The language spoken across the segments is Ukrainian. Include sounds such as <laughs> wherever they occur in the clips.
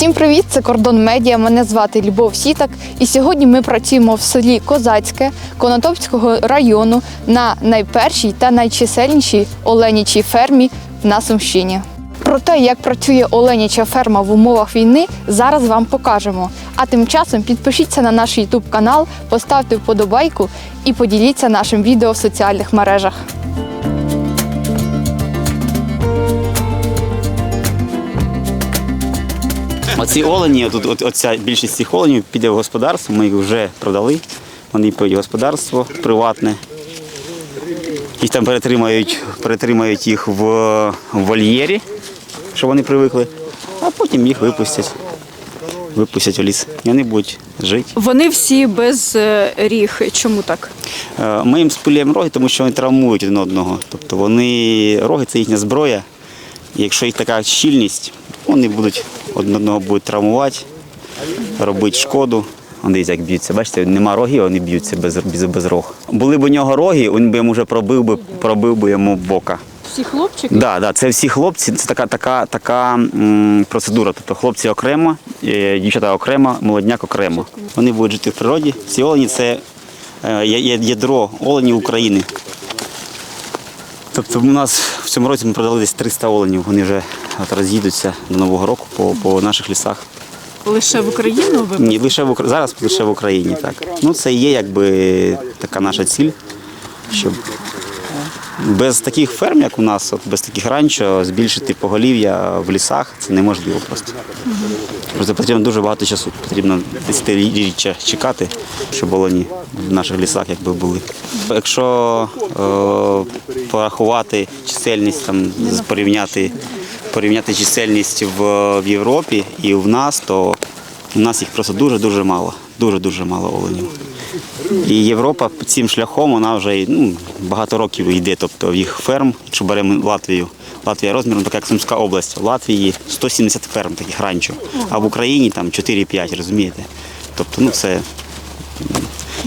Всім привіт! Це Кордон Медіа. Мене звати Любов Сітак. І сьогодні ми працюємо в селі Козацьке Конотопського району на найпершій та найчисельнішій оленячій фермі на Сумщині. Про те, як працює оленяча ферма в умовах війни, зараз вам покажемо. А тим часом підпишіться на наш YouTube канал, поставте вподобайку і поділіться нашим відео в соціальних мережах. Оці олені, от, от, оця більшість цих оленів піде в господарство, ми їх вже продали. Вони підуть в господарство приватне. Їх там перетримають, перетримають їх в, вольєрі, щоб вони привикли, а потім їх випустять. Випустять у ліс. І вони будуть жити. Вони всі без е, ріг. Чому так? Е, Ми їм спилюємо роги, тому що вони травмують один одного. Тобто вони роги це їхня зброя. І якщо їх така щільність, вони будуть одного будуть травмувати, робити шкоду. Дивіться, як б'ються. Бачите, нема рогів, вони б'ються без, без, без рог. Були б у нього роги, він би йому вже пробив би, пробив би йому бока. Всі хлопчики? Да, да, це всі хлопці, це така, така, така м, процедура. Тобто хлопці окремо, е, дівчата окремо, молодняк окремо. Вони будуть жити в природі. Ці олені це е, ядро оленів України. Тобто у нас в цьому році ми продали десь 300 оленів. Вони вже от роз'їдуться до Нового року по, по наших лісах. Лише в Україну ви Ні, лише в зараз лише в Україні. Так. Ну це є якби така наша ціль, щоб без таких ферм, як у нас, от без таких ранчо, збільшити поголів'я в лісах це неможливо просто. Просто потрібно дуже багато часу, потрібно десятиріччя чекати, щоб олені в наших лісах якби були. Якщо е, порахувати чисельність, там, порівняти, порівняти чисельність в, в Європі і в нас, то у нас їх просто дуже-дуже мало. Дуже-дуже мало оленів. І Європа цим шляхом вона вже ну, багато років йде. Тобто їх ферм, якщо беремо Латвію, Латвія розміром така як Сумська область. В Латвії 170 ферм таких ранчо, а в Україні там 4-5, розумієте? Тобто, ну це.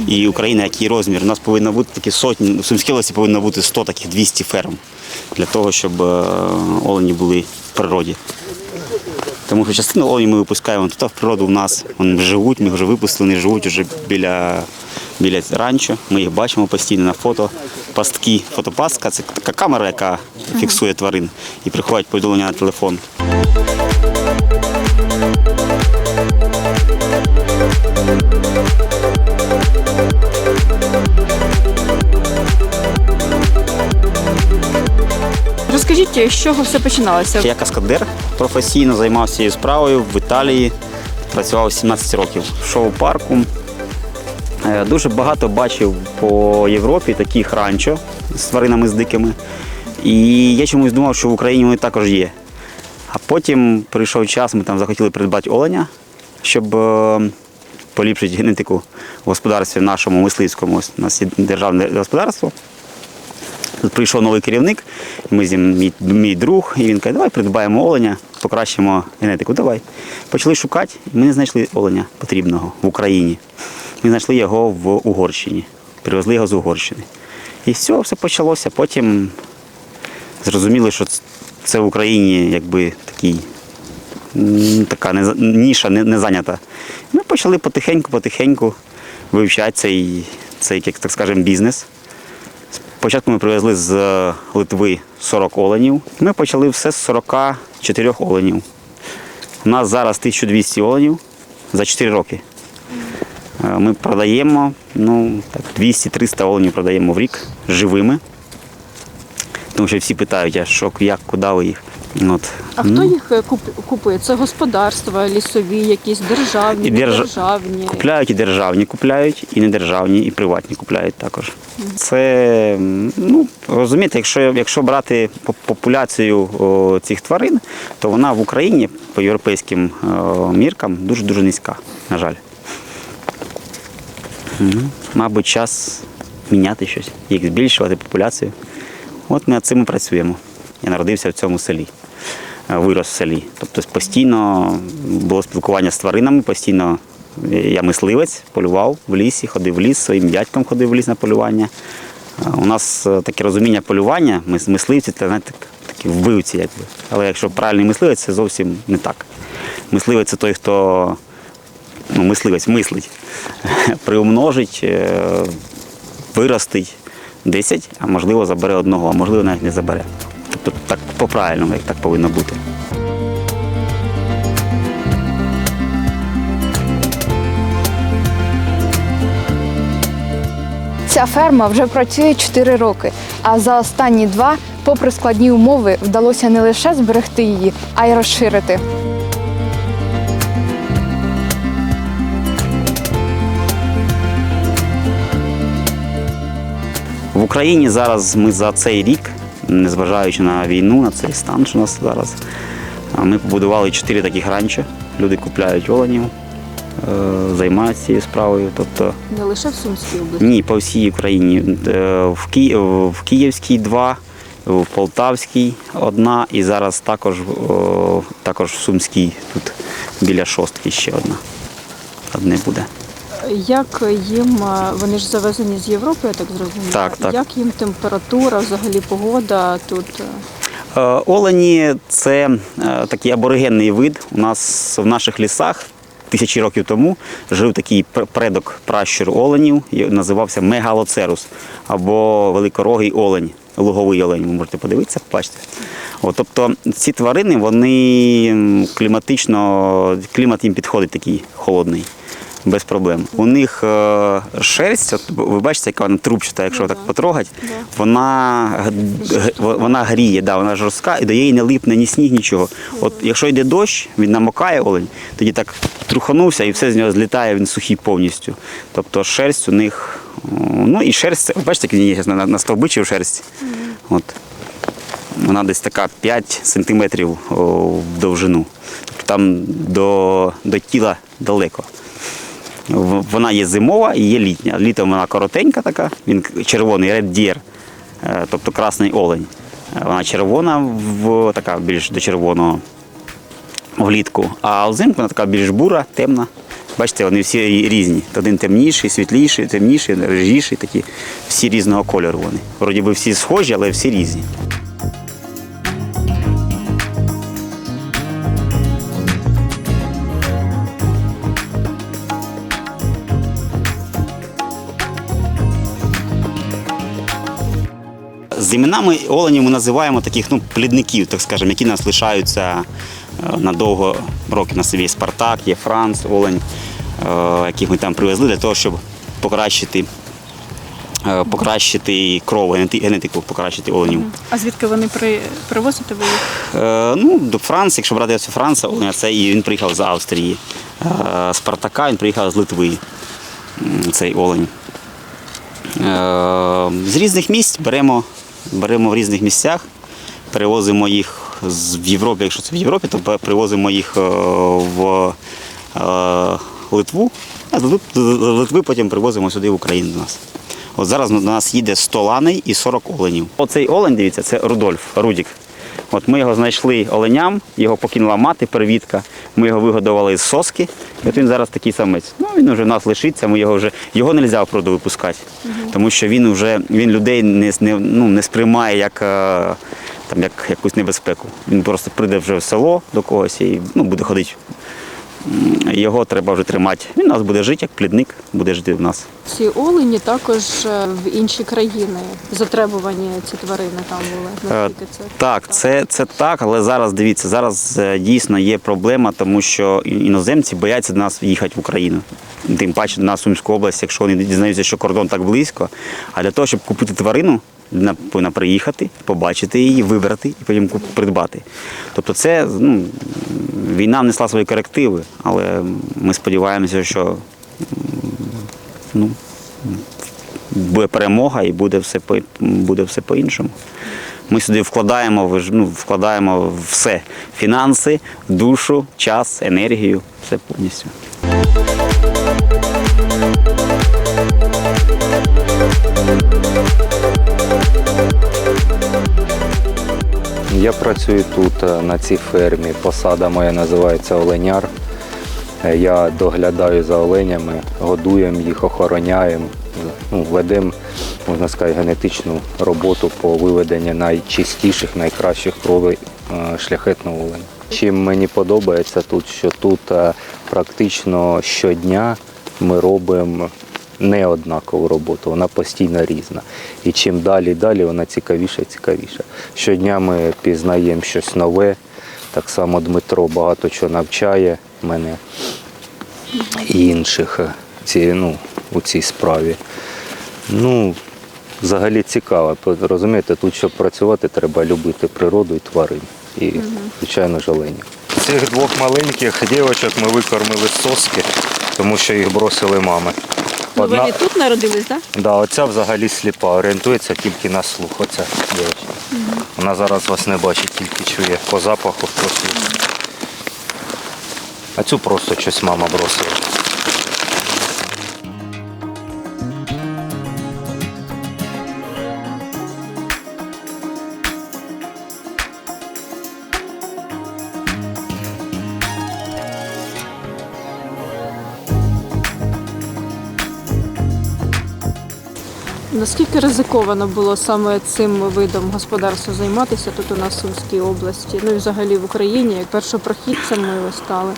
І Україна, який розмір, у нас повинно бути такі сотні, в Сумській області повинно бути 100 таких 200 ферм для того, щоб е, олені були в природі. Тому що частину оленів ми випускаємо тут в природу в нас. Вони живуть, ми вже випустили, вони живуть вже біля, біля ранчо. Ми їх бачимо постійно на фото. Пастки, фотопастка це така камера, яка фіксує тварин і приходять повідомлення на телефон. Розкажіть, з чого все починалося? Я каскадер професійно займався цією справою в Італії. Працював 17 років в шоу-парку. Е, Дуже багато бачив по Європі таких ранчо з тваринами з дикими. І я чомусь думав, що в Україні вони також є. А потім прийшов час, ми там захотіли придбати оленя, щоб е, поліпшити генетику в господарстві нашому мисливському. У нас є державне господарство. Тут прийшов новий керівник, ми з ним, мій, мій друг, і він каже, давай придбаємо оленя, покращимо генетику. Давай. Почали шукати, ми не знайшли оленя потрібного в Україні. Ми знайшли його в Угорщині. Привезли його з Угорщини. І все, все почалося. Потім зрозуміли, що це в Україні якби такий, така ніша не зайнята. Ми почали потихеньку-потихеньку вивчати цей, цей як так скажемо, бізнес. Спочатку ми привезли з Литви 40 оленів. Ми почали все з 44 оленів. У нас зараз 1200 оленів за 4 роки. Е, Ми продаємо ну, так, 200-300 оленів продаємо в рік живими. Тому що всі питають, а що, як, куди ви їх. От. А хто їх е, купує? Це господарства, лісові, якісь державні, І держ- державні. Купляють і державні купляють, і недержавні, і приватні купляють також. Це, ну, розумієте, якщо, якщо брати популяцію о, цих тварин, то вона в Україні по європейським о, міркам дуже-дуже низька, на жаль. Мабуть, час міняти щось, їх збільшувати популяцію. От ми над цим працюємо. Я народився в цьому селі, е, вирос в селі. Тобто постійно було спілкування з тваринами, постійно е, я мисливець, полював в лісі, ходив в ліс, своїм дядьком ходив в ліс на полювання. Е, У нас таке розуміння полювання, мис- мисливці це знаєте, такі вбивці, якби. Але якщо правильний мисливець, це зовсім не так. Мисливець це той, хто ну, мисливець мислить, <laughs> приумножить, виростить 10, а можливо забере одного, а можливо навіть не забере. Тобто так по-правильному, як так повинно бути. Ця ферма вже працює 4 роки, а за останні два, попри складні умови, вдалося не лише зберегти її, а й розширити. В Україні зараз ми за цей рік, незважаючи на війну, на цей стан, що у нас зараз, ми побудували чотири таких ранчо. Люди купляють оленів, е, займаються цією справою. Тобто Не лише в Сумській області. ні, по всій Україні. Е, В, Ки... в Київській два, в Полтавській одна і зараз також, також в Сумській, тут біля шостки ще одна. Одне буде. Як їм, е, вони ж завезені з Європи, я так зрозуміла. Так, так. Як їм температура, взагалі погода тут? е? Олені це е, такий аборигенний вид. У нас в наших лісах тисячі років тому жив такий предок пращур оленів, називався мегалоцерус або великорогий олень, луговий олень. Ви можете подивитися, побачите. От, тобто ці тварини, вони кліматично, клімат їм підходить такий холодний. Без проблем. У них е, шерсть, от ви бачите, яка вона трубчата, якщо так потрогати, вона, вона гріє, да, вона жорстка і до її не липне ні сніг, нічого. От якщо йде дощ, він намокає олень, тоді так труханувся і все з нього злітає, він сухий повністю. Тобто шерсть у них, ну і шерсть, бачите, є на, на стовбичі шерсть. От. Вона десь така 5 сантиметрів в довжину. Тобто там до, до тіла далеко. Вона є зимова і є літня. Літом вона коротенька така, він червоний red deer, е, тобто красний олень. Е, Вона червона, в, така більш до червоного влітку. А взимку вона така більш бура, темна. Бачите, вони всі різні. Один темніший, світліший, темніший, рижіший, такі всі різного кольору вони. Вроді би всі схожі, але всі різні. З іменами оленів ми називаємо таких ну, плідників, так скажемо, які нас лишаються е, на довго роки. У нас є Спартак, є Франц, Олень, е, яких ми там привезли для того, щоб покращити, е, покращити кров, генети- генетику, покращити оленів. А звідки вони при... привозите ви їх? Е, ну, до Франції, якщо брати Франца, Оленя, це і він приїхав з Австрії. Е, Спартака він приїхав з Литви, цей олень. Е, з різних місць беремо, беремо в різних місцях, перевозимо їх в Європі, якщо це в Європі, то привозимо їх е, в е, Литву, а з Литви потім привозимо сюди в Україну до нас. От зараз до нас їде 100 ланей і 40 оленів. Оцей олень, дивіться, це Рудольф, Рудік. От ми його знайшли оленям, його покинула мати, первітка. Ми його вигодували з соски. І от він зараз такий самець. Ну він вже в нас лишиться. Ми його вже його не можна в випускати, тому що він вже він людей не, не, ну, не сприймає як, е, там, як якусь небезпеку. Він просто прийде вже в село до когось і ну, буде ходити. Його треба вже тримати. Він у нас буде жити як плідник, буде жити в нас. Ці олені також е, в інші країни затребувані ці тварини там були. Е, Наскільки це Так, це, це так, але зараз дивіться, зараз е, дійсно є проблема, тому що іноземці бояться до нас їхати в Україну. Тим паче в Сумську область, якщо вони дізнаються, що кордон так близько. А для того, щоб купити тварину, повинна приїхати, побачити її, вибрати і потім придбати. Тобто це ну, війна внесла свої корективи, але ми сподіваємося, що ну, буде перемога і буде все по буде все по-іншому. Ми сюди вкладаємо, ну, вкладаємо все: фінанси, душу, час, енергію, все повністю. Я працюю тут е, на цій фермі. Посада моя називається Оленяр. Е, Я доглядаю за оленями, годуємо їх, охороняємо, ну, ведемо, можна сказати, генетичну роботу по виведенню найчистіших, найкращих кровей е, шляхетного оленя. Чим мені подобається тут, що тут е, практично щодня ми робимо не однакову роботу, вона постійно різна. І чим далі далі, вона цікавіша і цікавіша. Щодня ми пізнаємо щось нове. Так само Дмитро багато чого навчає мене і інших е, ці, ну, у цій справі. Ну, взагалі цікаво. Розумієте, тут, щоб працювати, треба любити природу і тварин. І, звичайно, ж. Цих двох маленьких дівчаток ми викормили з соски, тому що їх бросили мами. Ну, Одна, Вони тут народились, так? да, оця взагалі сліпа, орієнтується тільки на слух. Оця дівчинка. Вона зараз вас не бачить, тільки чує по запаху, слуху. А цю просто щось мама бросила. Наскільки ризиковано було саме цим видом господарства займатися тут у нас в Сумській області, ну і взагалі в Україні, як першопрохідцями ви стали?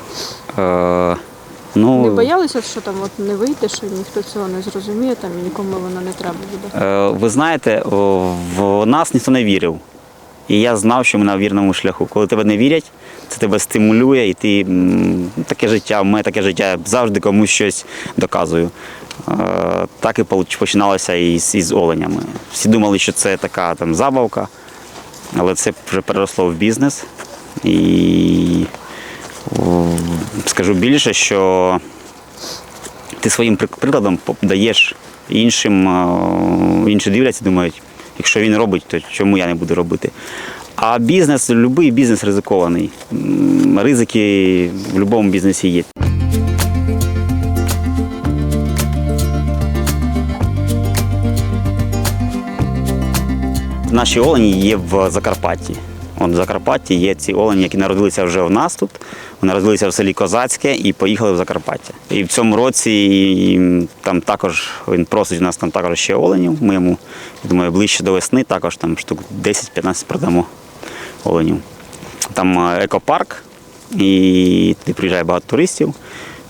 Е, ну, Не боялися, що там от не вийде, що ніхто цього не зрозуміє, там і нікому воно не треба буде. Е, Ви знаєте, в нас ніхто не вірив. І я знав, що ми на вірному шляху. Коли тебе не вірять, це тебе стимулює, і ти таке життя, в мене таке життя, я завжди комусь щось доказую. Е, Так і починалося і з, із оленями. Всі думали, що це така там забавка, але це вже переросло в бізнес. І скажу більше, що ти своїм прикладом даєш іншим, е, інші дивляться, думають, якщо він робить, то чому я не буду робити? А бізнес, будь-який бізнес ризикований. Ризики в будь-якому бізнесі є. Наші олені є в Закарпатті. От в Закарпатті є ці олені, які народилися вже в нас тут. Вони народилися в селі Козацьке і поїхали в Закарпаття. І в цьому році і, там також він просить у нас там також ще оленів. Ми йому, я думаю, ближче до весни також там штук 10-15 продамо оленів. Там е, екопарк, і туди приїжджає багато туристів.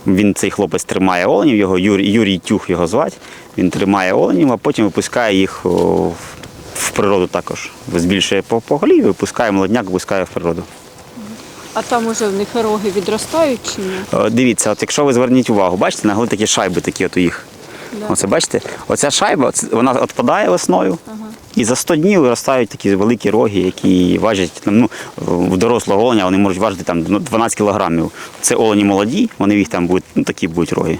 Він цей хлопець тримає оленів, його Юрій, Юрій Тюх його звати. Він тримає оленів, а потім випускає їх о, в природу також. Збільшує по поголів'ю, випускає молодняк, випускає в природу. А там уже в них роги відростають чи ні? Е, Дивіться, от якщо ви зверніть увагу, бачите, на голові такі шайби такі от у їх. Да. Оце бачите? Оця шайба, вона відпадає весною, і за 100 днів виростають такі великі роги, які важать там, ну, в дорослого оленя вони можуть важити там ну, 12 кілограмів. Це олені молоді, вони їх там будуть, ну такі будуть роги.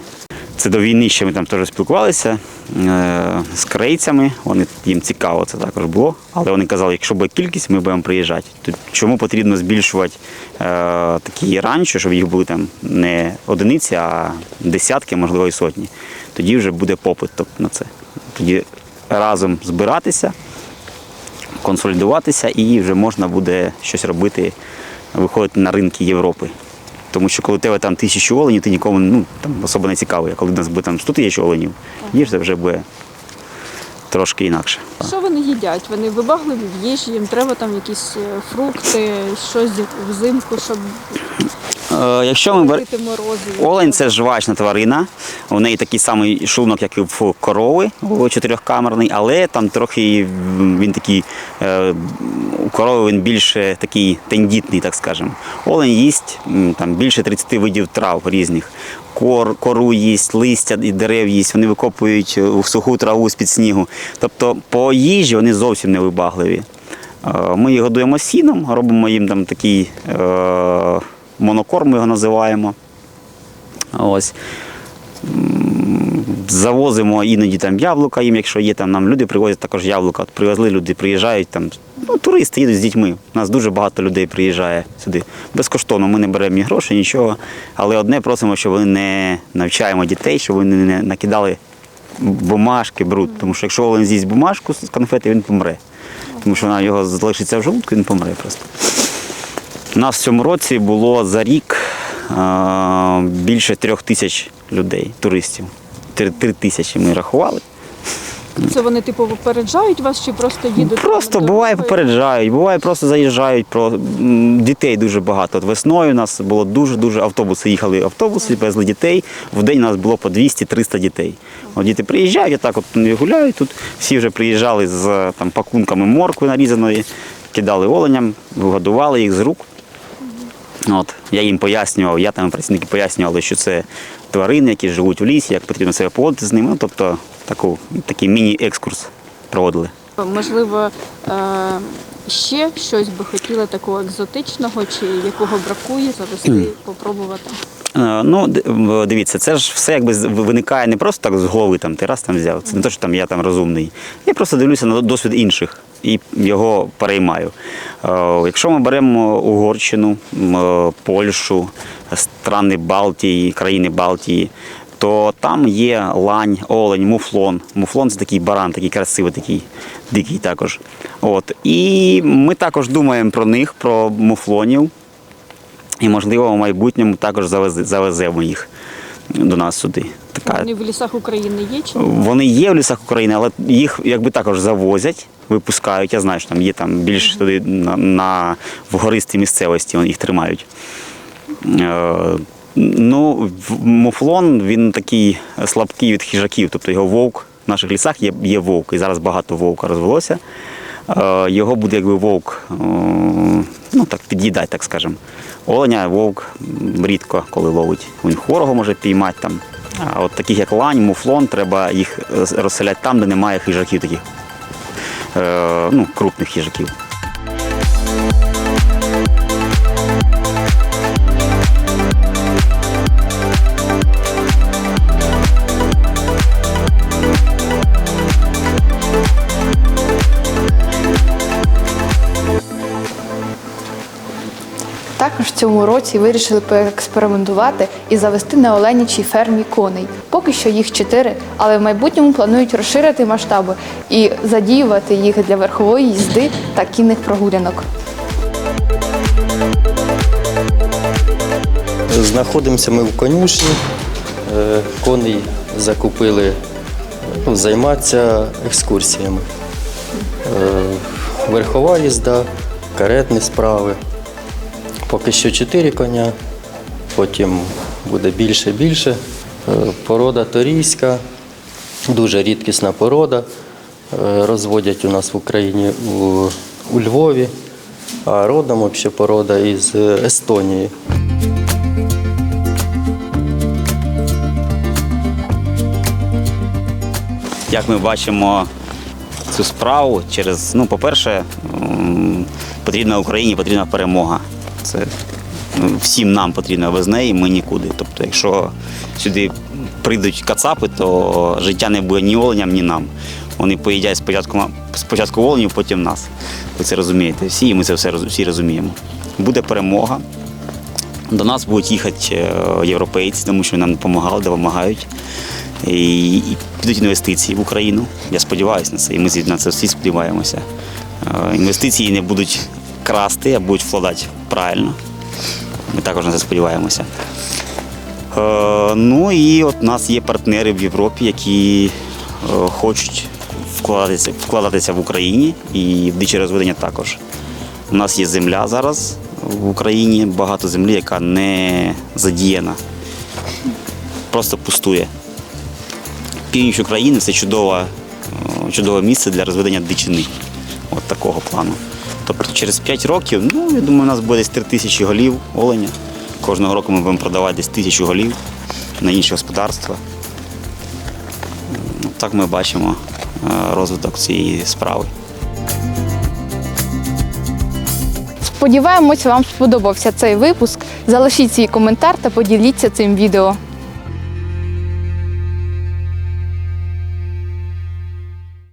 Це до війни ще ми там теж спілкувалися е, з корейцями. Вони їм цікаво це також було. Але вони казали, якщо буде кількість, ми будемо приїжджати. То чому потрібно збільшувати е, такі ранчо, щоб їх були там не одиниці, а десятки, можливо, і сотні. Тоді вже буде попит на це. Тоді разом збиратися, консолідуватися і вже можна буде щось робити, виходити на ринки Європи. Тому що коли у тебе там тисячу оленів, ти нікому ну, там, особо не цікавий. Коли у нас буде там 100 тисяч оленів, їж це вже буде трошки інакше. Що вони їдять? Вони вибагливі в їжі, їм треба там якісь е, фрукти, щось взимку, щоб якщо ми беремо. Олень це жвачна тварина. У неї такий самий шлунок, як і в корови, чотирьохкамерний, але там трохи він такий, е, у корови він більше такий тендітний, так скажемо. Олень їсть там більше 30 видів трав різних. Кор, кору їсть, листя і дерев їсть, вони викопують е, в суху траву з-під снігу. Тобто по їжі вони зовсім не вибагливі. Е, Ми їх годуємо сіном, робимо їм там такий е, монокорм, його називаємо. Ось. Завозимо іноді там яблука їм, якщо є там нам люди привозять також яблука. От привезли люди, приїжджають там. Ну, туристи їдуть з дітьми. У нас дуже багато людей приїжджає сюди. Безкоштовно, ми не беремо ні гроші, нічого. Але одне просимо, щоб вони не навчаємо дітей, щоб вони не накидали бумажки, бруд. Тому що якщо Олен з'їсть бумажку з конфети, він помре. Тому що вона його залишиться в желудку, він помре просто. У нас в цьому році було за рік е, більше трьох тисяч людей, туристів. Три, тисячі ми рахували. Це вони типу попереджають вас чи просто їдуть? Просто буває попереджають, буває просто заїжджають. Про дітей дуже багато. От весною у нас було дуже дуже автобуси. Їхали автобуси, везли дітей. В день у нас було по 200-300 дітей. От діти приїжджають, отак от вони гуляють тут. Всі вже приїжджали з там пакунками моркви нарізаної, кидали оленям, годували їх з рук. От, я їм пояснював, я там працівники пояснювали, що це тварини, які живуть у лісі, як потрібно себе поводити з ними. Ну, тобто таку, такий міні-екскурс проводили. Можливо, е, ще щось би хотіли такого екзотичного, чи якого бракує завести, попробувати. Е, Ну, дивіться, це ж все якби виникає не просто так з голови, там, ти раз там взяв. Це не те, що там я там розумний. Я просто дивлюся на досвід інших і його переймаю. Е, Якщо ми беремо Угорщину, е, Польщу, страни Балтії, країни Балтії, то там є лань, олень, муфлон. Муфлон це такий баран, такий красивий, такий дикий також. От. І ми також думаємо про них, про муфлонів. І, можливо, в майбутньому також завеземо їх до нас сюди. Така... Вони в лісах України є чи? Вони є в лісах України, але їх якби також завозять, випускають. Я знаю, що там є там більш туди на, на в гористій місцевості вони їх тримають. Е, ну, муфлон він такий слабкий від хижаків, тобто його вовк в наших лісах є, є вовк, і зараз багато вовка розвелося. Е, його буде якби вовк, е, ну так під'їдати, так скажемо. Оленя вовк рідко коли ловить. Він хворого може піймати там. А от таких як лань, муфлон, треба їх е, розселяти там, де немає хижаків таких. Ну, крупних хижаків. Також в цьому році вирішили поекспериментувати і завести на оленячій фермі коней. Поки що їх чотири, але в майбутньому планують розширити масштаби і задіювати їх для верхової їзди та кінних прогулянок. Знаходимося ми в конюшні. Е, Коней закупили ну, займатися екскурсіями. Е, Верхова їзда, каретні справи. Поки що чотири коня, потім буде більше більше. Е, Порода торійська, дуже рідкісна порода. Е, Розводять у нас в Україні у, у Львові, а родом взагалі порода із Естонії. Як ми бачимо цю справу через, ну, по-перше, потрібна Україні, потрібна перемога. Це ну, всім нам потрібно без неї, ми нікуди. Тобто, якщо сюди прийдуть кацапи, то життя не буде ні оленям, ні нам. Вони поїдять спочатку, спочатку оленів, потім нас. Ви це розумієте всі, і ми це все всі розуміємо. Буде перемога. До нас будуть їхати е, європейці, тому що нам допомагали, допомагають. І, і підуть інвестиції в Україну. Я сподіваюся на це, і ми на це всі сподіваємося. Е, Інвестиції не будуть красти, а будуть вкладати правильно. Ми також на це сподіваємося. Е, Ну і от у нас є партнери в Європі, які е, хочуть вкладатися, вкладатися в Україні і в дичі розведення також. У нас є земля зараз в Україні, багато землі, яка не задіяна, просто пустує. Північ України це чудове, чудове місце для розведення дичини. От такого плану. Тобто через 5 років, ну, я думаю, у нас буде десь 3 тисячі голів оленя. Кожного року ми будемо продавати десь тисячу голів на інші господарства. Ну, Так ми бачимо е, розвиток цієї справи. Сподіваємось, вам сподобався цей випуск. Залишіть свій коментар та поділіться цим відео.